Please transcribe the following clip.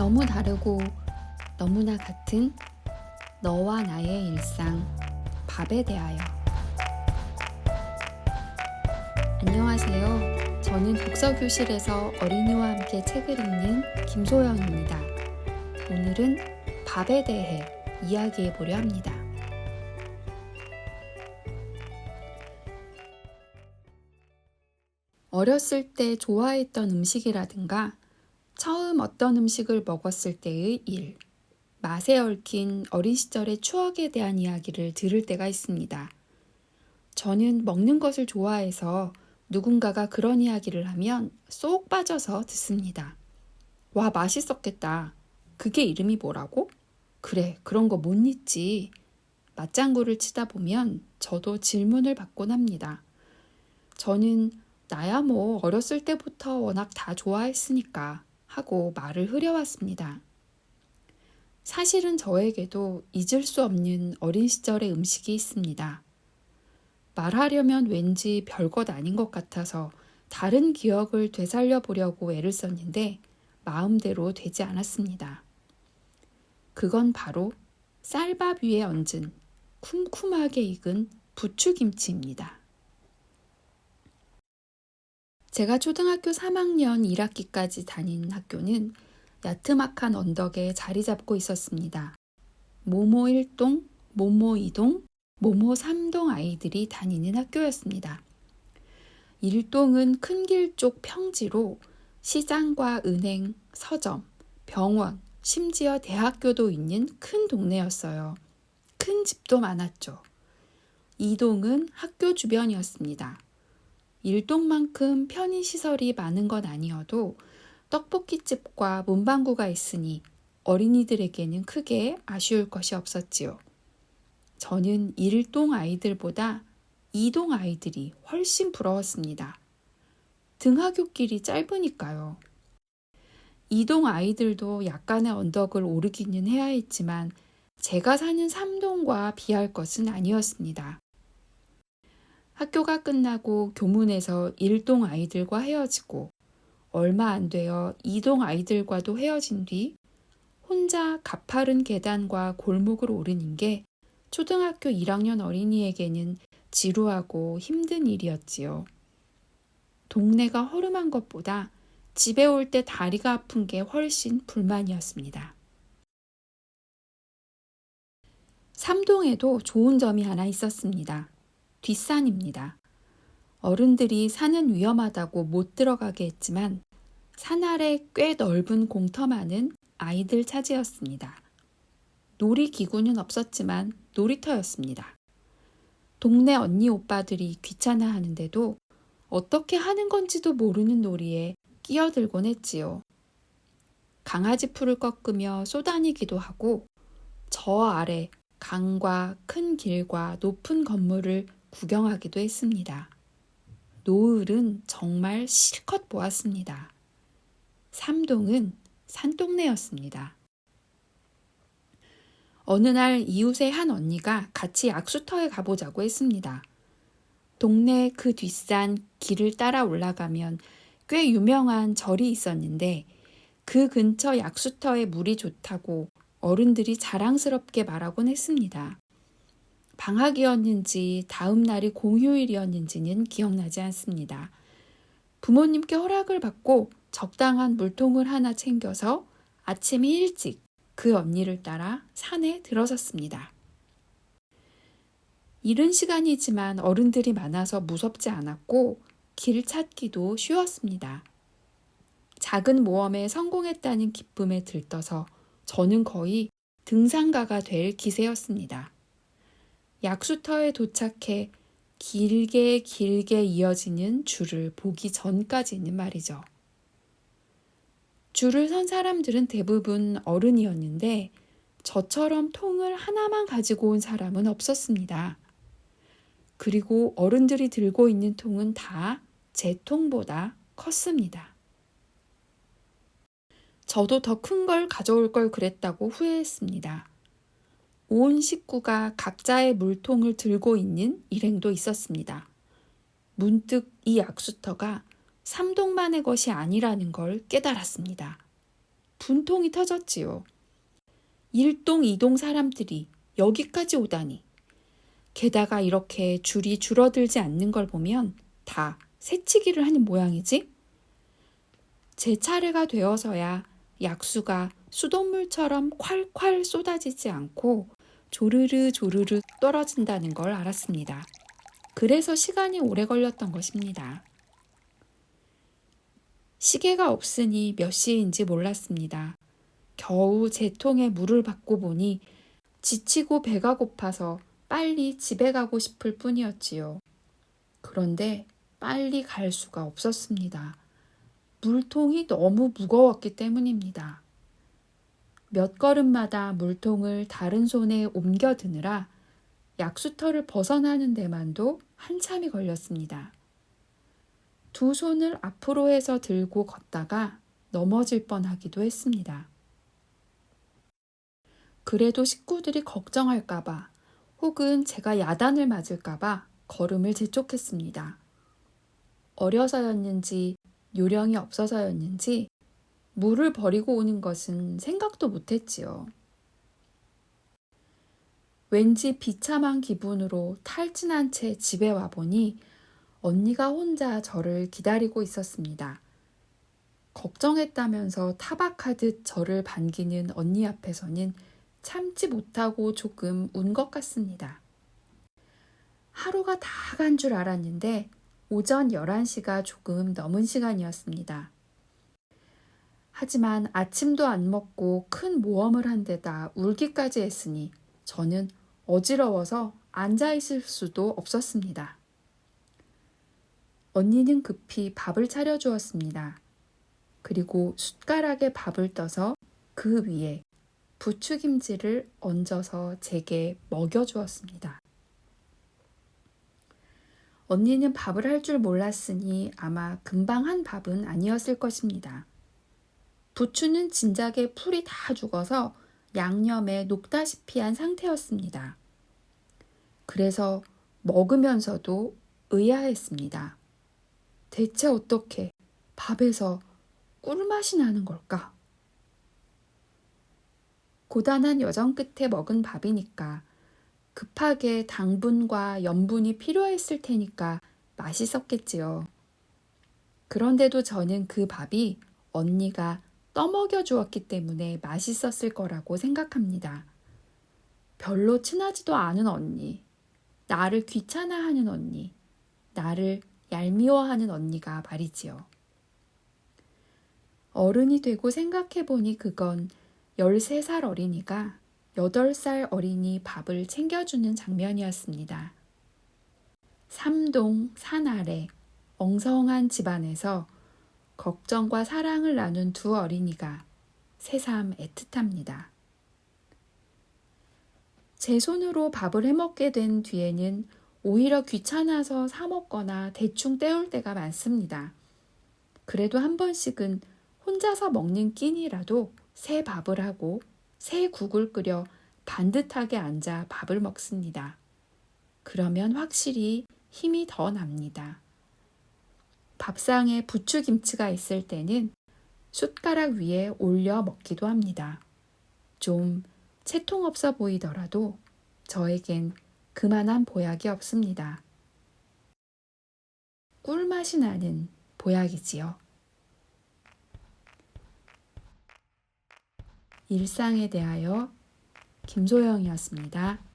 너무 다르고 너무나 같은 너와 나의 일상 밥에 대하여 안녕하세요. 저는 독서교실에서 어린이와 함께 책을 읽는 김소영입니다. 오늘은 밥에 대해 이야기해 보려 합니다. 어렸을 때 좋아했던 음식이라든가 처음 어떤 음식을 먹었을 때의 일, 맛에 얽힌 어린 시절의 추억에 대한 이야기를 들을 때가 있습니다. 저는 먹는 것을 좋아해서 누군가가 그런 이야기를 하면 쏙 빠져서 듣습니다. 와, 맛있었겠다. 그게 이름이 뭐라고? 그래, 그런 거 못 잊지. 맞장구를 치다 보면 저도 질문을 받곤 합니다. 저는 나야 뭐 어렸을 때부터 워낙 다 좋아했으니까 하고 말을 흐려왔습니다. 사실은 저에게도 잊을 수 없는 어린 시절의 음식이 있습니다. 말하려면 왠지 별것 아닌 것 같아서 다른 기억을 되살려 보려고 애를 썼는데 마음대로 되지 않았습니다. 그건 바로 쌀밥 위에 얹은 쿰쿰하게 익은 부추김치입니다. 제가 초등학교 3학년 1학기까지 다닌 학교는 야트막한 언덕에 자리 잡고 있었습니다. 모모 1동, 모모 2동, 모모 3동 아이들이 다니는 학교였습니다. 1동은 큰 길 쪽 평지로 시장과 은행, 서점, 병원, 심지어 대학교도 있는 큰 동네였어요. 큰 집도 많았죠. 2동은 학교 주변이었습니다. 1동만큼 편의시설이 많은 건 아니어도 떡볶이집과 문방구가 있으니 어린이들에게는 크게 아쉬울 것이 없었지요. 저는 1동 아이들보다 2동 아이들이 훨씬 부러웠습니다. 등하굣길이 짧으니까요. 2동 아이들도 약간의 언덕을 오르기는 해야 했지만 제가 사는 3동과 비할 것은 아니었습니다. 학교가 끝나고 교문에서 1동 아이들과 헤어지고 얼마 안 되어 2동 아이들과도 헤어진 뒤 혼자 가파른 계단과 골목을 오르는 게 초등학교 1학년 어린이에게는 지루하고 힘든 일이었지요. 동네가 허름한 것보다 집에 올 때 다리가 아픈 게 훨씬 불만이었습니다. 삼동에도 좋은 점이 하나 있었습니다. 뒷산입니다. 어른들이 산은 위험하다고 못 들어가게 했지만 산 아래 꽤 넓은 공터만은 아이들 차지였습니다. 놀이기구는 없었지만 놀이터였습니다. 동네 언니 오빠들이 귀찮아 하는데도 어떻게 하는 건지도 모르는 놀이에 끼어들곤 했지요. 강아지 풀을 꺾으며 쏘다니기도 하고 저 아래 강과 큰 길과 높은 건물을 구경하기도 했습니다. 노을은 정말 실컷 보았습니다. 삼동은 산동네였습니다. 어느 날 이웃의 한 언니가 같이 약수터에 가보자고 했습니다. 동네 그 뒷산 길을 따라 올라가면 꽤 유명한 절이 있었는데 그 근처 약수터에 물이 좋다고 어른들이 자랑스럽게 말하곤 했습니다. 방학이었는지 다음 날이 공휴일이었는지는 기억나지 않습니다. 부모님께 허락을 받고 적당한 물통을 하나 챙겨서 아침 일찍 그 언니를 따라 산에 들어섰습니다. 이른 시간이지만 어른들이 많아서 무섭지 않았고 길 찾기도 쉬웠습니다. 작은 모험에 성공했다는 기쁨에 들떠서 저는 거의 등산가가 될 기세였습니다. 약수터에 도착해 길게 길게 이어지는 줄을 보기 전까지는 말이죠. 줄을 선 사람들은 대부분 어른이었는데 저처럼 통을 하나만 가지고 온 사람은 없었습니다. 그리고 어른들이 들고 있는 통은 다 제 통보다 컸습니다. 저도 더 큰 걸 가져올 걸 그랬다고 후회했습니다. 온 식구가 각자의 물통을 들고 있는 일행도 있었습니다. 문득 이 약수터가 삼동만의 것이 아니라는 걸 깨달았습니다. 분통이 터졌지요. 일동 이동 사람들이 여기까지 오다니. 게다가 이렇게 줄이 줄어들지 않는 걸 보면 다 새치기를 하는 모양이지? 제 차례가 되어서야 약수가 수돗물처럼 콸콸 쏟아지지 않고 조르르 조르르 떨어진다는 걸 알았습니다. 그래서 시간이 오래 걸렸던 것입니다. 시계가 없으니 몇 시인지 몰랐습니다. 겨우 제 통에 물을 받고 보니 지치고 배가 고파서 빨리 집에 가고 싶을 뿐이었지요. 그런데 빨리 갈 수가 없었습니다. 물통이 너무 무거웠기 때문입니다. 몇 걸음마다 물통을 다른 손에 옮겨 드느라 약수터를 벗어나는 데만도 한참이 걸렸습니다. 두 손을 앞으로 해서 들고 걷다가 넘어질 뻔하기도 했습니다. 그래도 식구들이 걱정할까봐 혹은 제가 야단을 맞을까봐 걸음을 재촉했습니다. 어려서였는지 요령이 없어서였는지 물을 버리고 오는 것은 생각도 못했지요. 왠지 비참한 기분으로 탈진한 채 집에 와보니 언니가 혼자 저를 기다리고 있었습니다. 걱정했다면서 타박하듯 저를 반기는 언니 앞에서는 참지 못하고 조금 운 것 같습니다. 하루가 다 간 줄 알았는데 오전 11시가 조금 넘은 시간이었습니다. 하지만 아침도 안 먹고 큰 모험을 한 데다 울기까지 했으니 저는 어지러워서 앉아 있을 수도 없었습니다. 언니는 급히 밥을 차려주었습니다. 그리고 숟가락에 밥을 떠서 그 위에 부추김치를 얹어서 제게 먹여주었습니다. 언니는 밥을 할 줄 몰랐으니 아마 금방 한 밥은 아니었을 것입니다. 부추는 진작에 풀이 다 죽어서 양념에 녹다시피 한 상태였습니다. 그래서 먹으면서도 의아했습니다. 대체 어떻게 밥에서 꿀맛이 나는 걸까? 고단한 여정 끝에 먹은 밥이니까 급하게 당분과 염분이 필요했을 테니까 맛있었겠지요. 그런데도 저는 그 밥이 언니가 떠먹여 주었기 때문에 맛있었을 거라고 생각합니다. 별로 친하지도 않은 언니, 나를 귀찮아하는 언니, 나를 얄미워하는 언니가 말이지요. 어른이 되고 생각해보니 그건 13살 어린이가 8살 어린이 밥을 챙겨주는 장면이었습니다. 삼동 산 아래 엉성한 집안에서 걱정과 사랑을 나눈 두 어린이가 새삼 애틋합니다. 제 손으로 밥을 해먹게 된 뒤에는 오히려 귀찮아서 사먹거나 대충 때울 때가 많습니다. 그래도 한 번씩은 혼자서 먹는 끼니라도 새 밥을 하고 새 국을 끓여 반듯하게 앉아 밥을 먹습니다. 그러면 확실히 힘이 더 납니다. 밥상에 부추김치가 있을 때는 숟가락 위에 올려 먹기도 합니다. 좀 채통 없어 보이더라도 저에겐 그만한 보약이 없습니다. 꿀맛이 나는 보약이지요. 일상에 대하여 김소영이었습니다.